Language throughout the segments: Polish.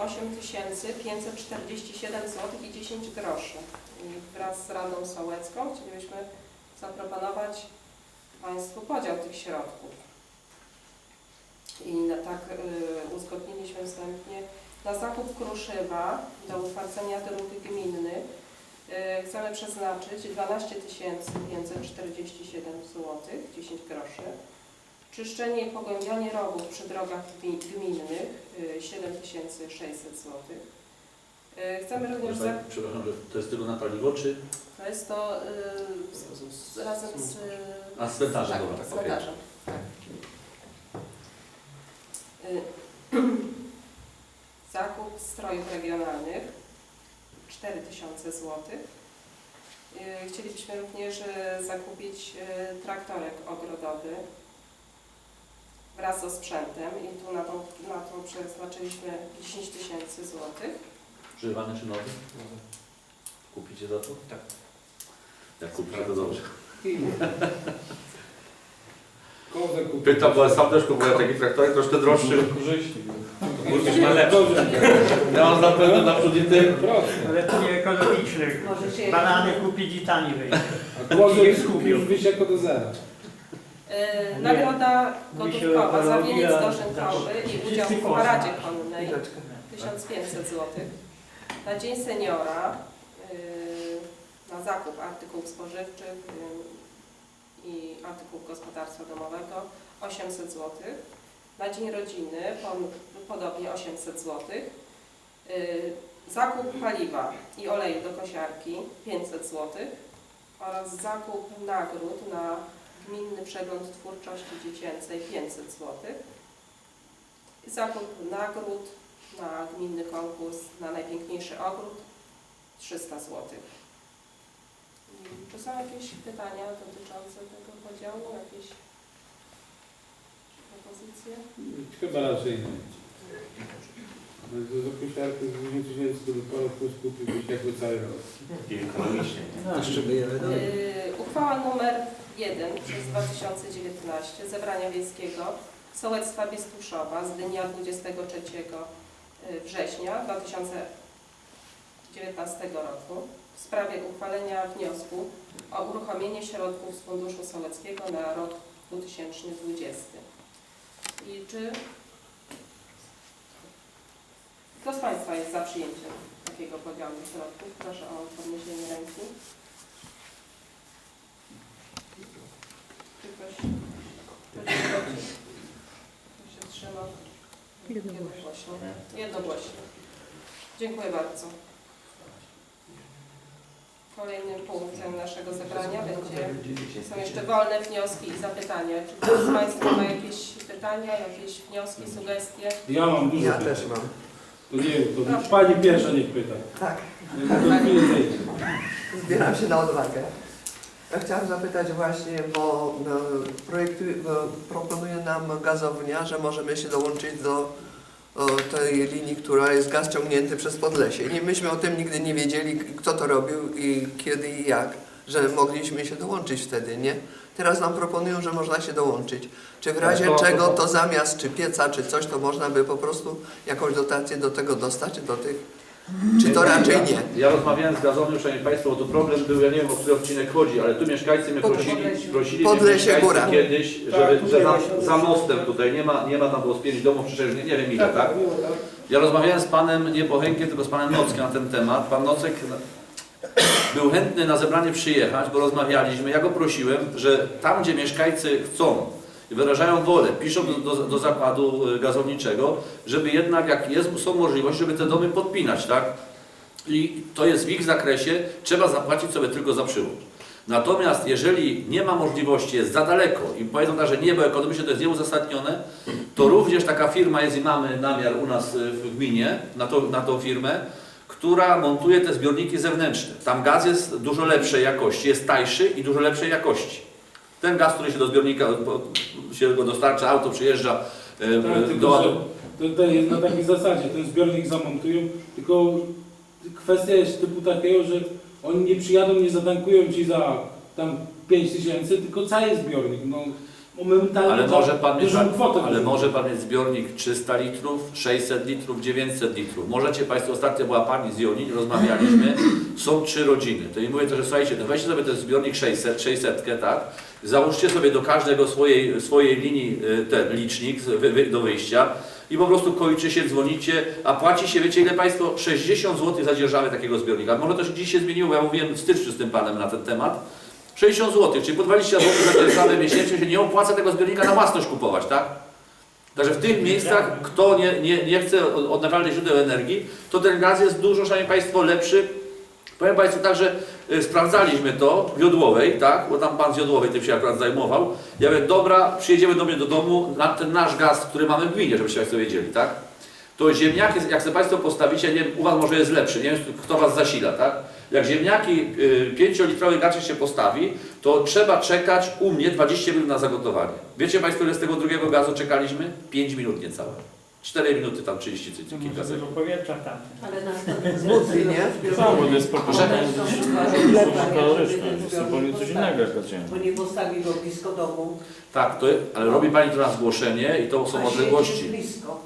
8 547 zł i 10 groszy. Wraz z Radą Sołecką chcielibyśmy zaproponować Państwu podział tych środków. I na, tak y, uzgodniliśmy wstępnie na zakup kruszywa do utwardzenia dróg gminnych y, chcemy przeznaczyć 12 547 zł, 10 groszy. Czyszczenie i pogłębianie rowów przy drogach gmi- gminnych y, 7600 zł. Y, Chcemy również, za, Przepraszam, że to jest tylko na paliwo, czy... to jest to y, z, razem z... A, z cmentarzem, tak, dobra, z cmentarzem, tak. Y, Zakup strojów regionalnych 4000 zł. Y, Chcielibyśmy również y, zakupić y, traktorek ogrodowy wraz ze sprzętem i tu na to, na to przeznaczyliśmy 10 tysięcy złotych. Używany czy nowy? Kupicie za to? Tak. Jak kupicie, to dobrze. Kozę kupił. Pytam, bo sam też kupuję taki traktorek, troszkę droższy. Korzyści. Burmistrz ma lepszy. Ja mam zapewne naprzód i. Proste. Ale to nie ekologiczny. Możecie Banany kupić i tani wyjść. A kozę już wyjść jako do zera. Yy, Nagroda gotówkowa za wieniec dożynkowy i udział w paradzie konnej 1500 zł. Na Dzień Seniora yy, na zakup artykułów spożywczych yy, i artykułów gospodarstwa domowego 800 zł. Na Dzień Rodziny podobnie 800 zł. Zakup paliwa i oleju do kosiarki 500 zł oraz zakup nagród na Gminny Przegląd Twórczości Dziecięcej 500 zł. I zakup nagród na gminny konkurs na najpiękniejszy ogród 300 zł. Czy są jakieś pytania dotyczące tego podziału? Jakieś propozycje? Chyba raczej nie. No, Do kosiarki z 10 tysięcy to by po prostu kupił jakby cały rok. Ekologicznie. Yy, Uchwała numer 1 przez 2019 Zebrania Wiejskiego Sołectwa Biestuszowa z dnia 23 września 2019 roku w sprawie uchwalenia wniosku o uruchomienie środków z Funduszu Sołeckiego na rok 2020. I czy kto z Państwa jest za przyjęciem takiego podziału środków? Proszę o podniesienie ręki. Ktoś, ktoś jest przeciw? Ktoś się wstrzymał? Jednogłośnie. Jednogłośnie. Dziękuję bardzo. Kolejnym punktem naszego zebrania będzie, są jeszcze wolne wnioski i zapytania. Czy ktoś z Państwa ma jakieś pytania, jakieś wnioski, sugestie? Ja mam dużo Ja pytań. też mam. To nie wiem, to Proszę. pani pierwsza niech pyta. Tak, to chwilę zejdzie. zbieram się na odwagę. Chciałam zapytać właśnie, bo no, projektu, bo proponuje nam gazownia, że możemy się dołączyć do o, tej linii, która jest gaz ciągnięty przez Podlesie. Nie, myśmy o tym nigdy nie wiedzieli, kto to robił i kiedy i jak, że mogliśmy się dołączyć wtedy, nie? Teraz nam proponują, że można się dołączyć. Czy w razie to- czego to- to zamiast czy pieca, czy coś, to można by po prostu jakąś dotację do tego dostać, do tych, czy to raczej nie? Ja rozmawiałem z gazownią, szanowni Państwo, bo tu problem był, ja nie wiem o który odcinek chodzi, ale tu mieszkańcy mnie prosili, prosili Podlesie mnie Góra. mieszkańcy kiedyś, żeby, że za, za mostem tutaj nie ma, nie ma tam było z pięć domów, przecież nie, nie wiem ile, tak? Ja rozmawiałem z panem, nie Bochenkiem, tylko z panem Nockiem na ten temat. Pan Nocek był chętny na zebranie przyjechać, bo rozmawialiśmy. Ja go prosiłem, że tam, gdzie mieszkańcy chcą wyrażają wolę, piszą do, do, do zakładu y, gazowniczego, żeby jednak, jak jest, są możliwości, żeby te domy podpinać, tak? I to jest w ich zakresie, trzeba zapłacić sobie tylko za przyłącz. Natomiast jeżeli nie ma możliwości, jest za daleko i powiedzą tak, że nie, bo ekonomicznie to jest nieuzasadnione, to również taka firma jest i mamy namiar u nas y, w gminie na, to, na tą firmę, która montuje te zbiorniki zewnętrzne. Tam gaz jest dużo lepszej jakości, jest tańszy i dużo lepszej jakości. Ten gaz, który się do zbiornika się go dostarcza, auto przyjeżdża y, Tak, do ładu. to, to jest na takiej zasadzie, ten zbiornik zamontują, tylko kwestia jest typu takiego, że oni nie przyjadą, nie zatankują Ci za tam 5 tysięcy, tylko cały zbiornik. No, momentalnie Ale za może pan mieć, dużą kwotę. ale może pan mieć zbiornik 300 litrów, 600 litrów, 900 litrów. Możecie Państwo, ostatnio była Pani z Joni, rozmawialiśmy, są trzy rodziny. To i mówię to, że słuchajcie, no weźcie sobie ten zbiornik 600, 600, tak? Załóżcie sobie do każdego swojej, swojej linii y, ten licznik z- wy, wy, do wyjścia i po prostu kończy się, dzwonicie, a płaci się, wiecie ile Państwo? 60 zł za dzierżawę takiego zbiornika. Może to się dziś się zmieniło, bo ja mówiłem w styczniu z tym Panem na ten temat. 60 zł, czyli po 20 zł za dzierżawę miesięcznie się nie opłaca tego zbiornika na własność kupować, tak? Także w tych miejscach, kto nie, nie, nie chce od- odnawialnych źródeł energii, to ten gaz jest dużo, szanowni Państwo, lepszy. Powiem Państwu tak, że y, sprawdzaliśmy to w Jodłowej, tak? Bo tam Pan z Jodłowej tym się akurat zajmował. Ja mówię, dobra, przyjedziemy do mnie do domu na ten nasz gaz, który mamy w gminie, żebyście Państwo wiedzieli, tak? To ziemniaki, jak sobie Państwo postawicie, nie wiem, u Was może jest lepszy, nie wiem, kto Was zasila, tak? Jak ziemniaki y, 5-litrowy gacie się postawi, to trzeba czekać u mnie 20 minut na zagotowanie. Wiecie Państwo, ile z tego drugiego gazu czekaliśmy? 5 minut niecałe. 4 minuty tam 30 czy kilka sekund. tego powietrza tam. Ale na Z nie? Bo to jest kaloryczna, to jest zupełnie coś innego jak. Bo nie postawi go blisko domu. Tak, to, ale robi Pani to na zgłoszenie i to są a odległości. blisko.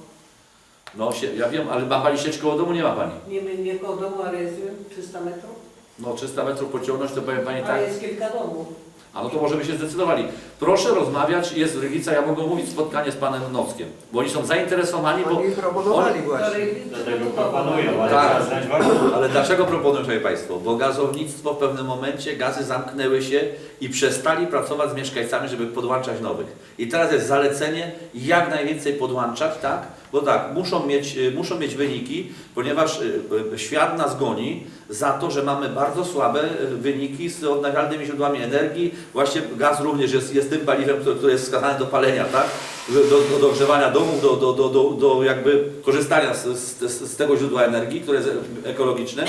No się, ja wiem, ale ma Pani sieć koło domu? Nie ma Pani. Nie, nie koło domu, ale jest wiem, 300 metrów. No 300 metrów pociągnąć, to powiem Pani tak. Ale jest kilka domów. A no to może by się zdecydowali. Proszę rozmawiać, jest Rygica, ja mogę mówić spotkanie z Panem Nockiem, bo oni są zainteresowani, bo Oni proponowali właśnie. Dlatego proponuję, ale Tak. trzeba znać warunki. Ale dlaczego proponuję, Szanowni Państwo? Bo gazownictwo w pewnym momencie, gazy zamknęły się i przestali pracować z mieszkańcami, żeby podłączać nowych. I teraz jest zalecenie, jak najwięcej podłączać, tak? Bo tak, muszą mieć, y, muszą mieć wyniki, ponieważ y, y, świat nas goni za to, że mamy bardzo słabe wyniki z odnawialnymi źródłami energii. Właśnie gaz również jest, jest tym paliwem, które, które jest wskazane do palenia, tak? Do, do, do ogrzewania domów, do, do, do, do, do jakby korzystania z, z, z tego źródła energii, które jest ekologiczne.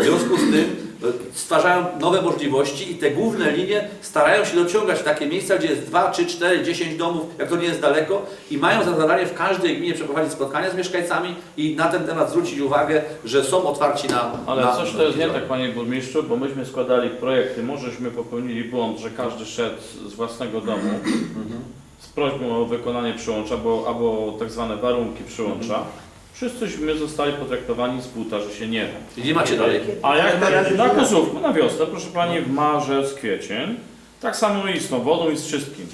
W związku z tym e, stwarzają nowe możliwości i te główne linie starają się dociągać w takie miejsca, gdzie jest 2, 3, 4, 10 domów, jak to nie jest daleko i mają za zadanie w każdej gminie przeprowadzić spotkania z mieszkańcami i na ten temat zwrócić uwagę, że są otwarci na... Ale na, coś to jest nie tak, panie burmistrzu, bo myśmy składali projekty, możeśmy popełnili błąd, że każdy szedł z własnego domu Mhm. Z prośbą o wykonanie przyłącza, bo, albo tak zwane warunki przyłącza. Wszyscyśmy zostali potraktowani z buta, że się nie da. I nie macie dalej. A jak na nie. Kozówku, na wiosnę, proszę Pani, w marzec, kwiecień, tak samo i z tą wodą i z wszystkim.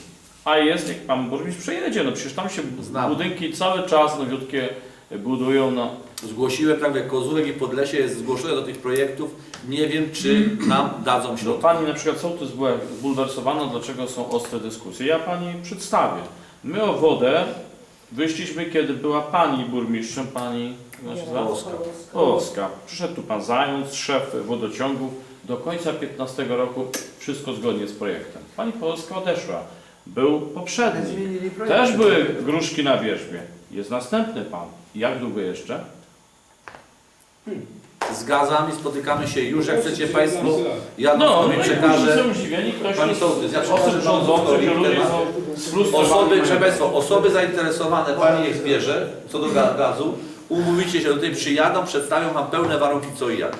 A jest, jak Pan burmistrz przejedzie, no przecież tam się Znam. budynki cały czas nowiutkie budują, no. Zgłosiłem, tak jak Kozówek i Podlesie jest zgłoszone do tych projektów. Nie wiem, czy nam dadzą No środki. Pani na przykład sołtys była zbulwersowana, dlaczego są ostre dyskusje. Ja Pani przedstawię. My o wodę wyszliśmy, kiedy była Pani burmistrzem, Pani jak się nazywa? Polska. Polska. Przyszedł tu Pan Zając, szef wodociągów. Do końca 15 roku wszystko zgodnie z projektem. Pani Polska odeszła. Był poprzedni. zmienili projekt. Też były gruszki na wierzbie. Jest następny Pan. Jak długo jeszcze? Z gazami spotykamy się już, jak chcecie 17 Państwo. Ja No, no, i przekażę. są zdziwieni, ktoś Pani jest sołtys, ja osób przekażę rządzących, że ludzie temat. są sfrustrowani. Osoby, proszę Państwa, osoby zainteresowane, Pani ich zbierze co do ga- gazu, umówicie się tutaj, przyjadą, przedstawią Wam pełne warunki co i jak.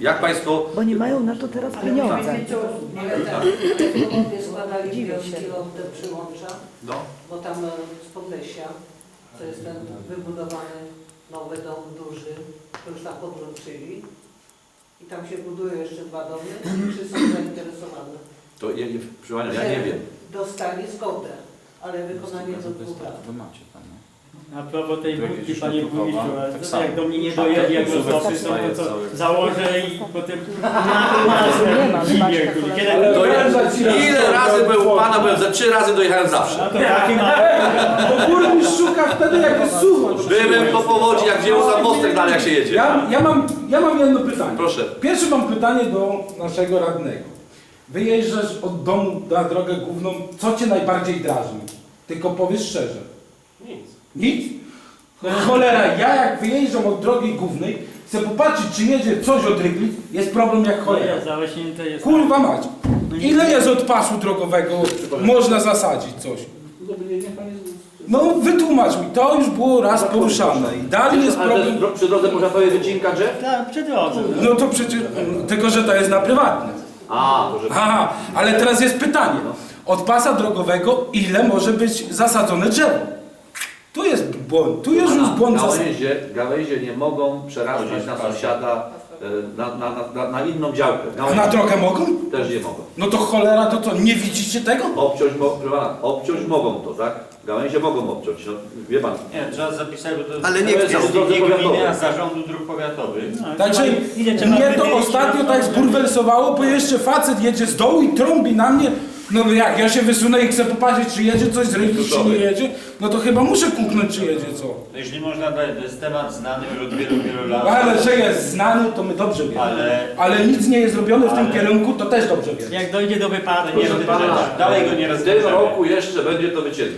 Jak Państwo, Bo nie mają na to teraz pieniądze. Ale tak, ale nie składali Dziwię wnioski przyłącza, no, bo tam e, z Podlesia, to jest ten wybudowany nowy dom duży, to już tam podłączyli. I tam się budują jeszcze dwa domy, czy są zainteresowane. to ja, nie- proszę Panią, ja nie wiem. Dostali zgodę, ale wykonanie do dwóch lat. Wy macie tam, nie? A propos tej budki, panie środkowa, burmistrzu, tak samo. jak do mnie nie dojedzie, jak rozpocznie, zostaje to co cały. założę i potem Nie ma, kurde, To ja, Wracać raz ile razy był u Pana, byłem za trzy razy dojechałem zawsze. To taki ma... Bo burmistrz szuka wtedy, jak jest sucho. to Byłem po powodzi, jak wzięło za mostek dalej, jak się jedzie. Ja, ja, mam, ja mam jedno pytanie. Proszę. Pierwsze mam pytanie do naszego radnego. Wyjeżdżasz od domu na drogę główną, co cię najbardziej drażni? Tylko powiedz szczerze. Nic. Nic? No Cholera, ja jak wyjeżdżam od drogi głównej, chcę popatrzeć, czy jedzie coś od Ryglic, jest problem jak cholera. Jest. Kurwa mać. Ile jest od pasu drogowego można zasadzić coś? No wytłumacz mi, to już było raz poruszane i dalej jest Ale problem. przy drodze można powiedzieć wycinka drzew? Tak, przy drodze. No to przecież, tylko że to jest na prywatne. A. Aha, ale teraz jest pytanie. od pasa drogowego, ile może być zasadzone drzewo. Tu jest błąd, tu jest już błąd. Gałęzie, gałęzie nie mogą przerastać na sąsiada, e, na, na, na, na inną działkę. A na Gałęzie drogę mogą? też nie mogą. No to cholera, to co, nie widzicie tego? Obciąć, mo, proszę pana, obciąć mogą to, tak? Gałęzie mogą obciąć, no, wie pan. Nie, trzeba zapisać, bo to Ale nie to jest chcą. nie gminy, a zarządu dróg powiatowych. Także Ile trzeba mnie to wymienić ostatnio na- tak zbulwersowało, bo jeszcze facet jedzie z dołu i trąbi na mnie. No jak, ja się wysunę i chcę popatrzeć, czy jedzie coś z rynku, czy nie jedzie, no to chyba muszę kuknąć, czy jedzie co. To jeśli można dać, to jest temat znany już od wielu, wielu lat. Ale że jest znany, to my dobrze wiemy. Ale Ale nic nie jest robione w tym Ale- kierunku, to też dobrze wiemy. Jak dojdzie do wypadku, nie Proszę pana. Dalej go nie w tym rozwiążemy. roku jeszcze będzie to wycięte.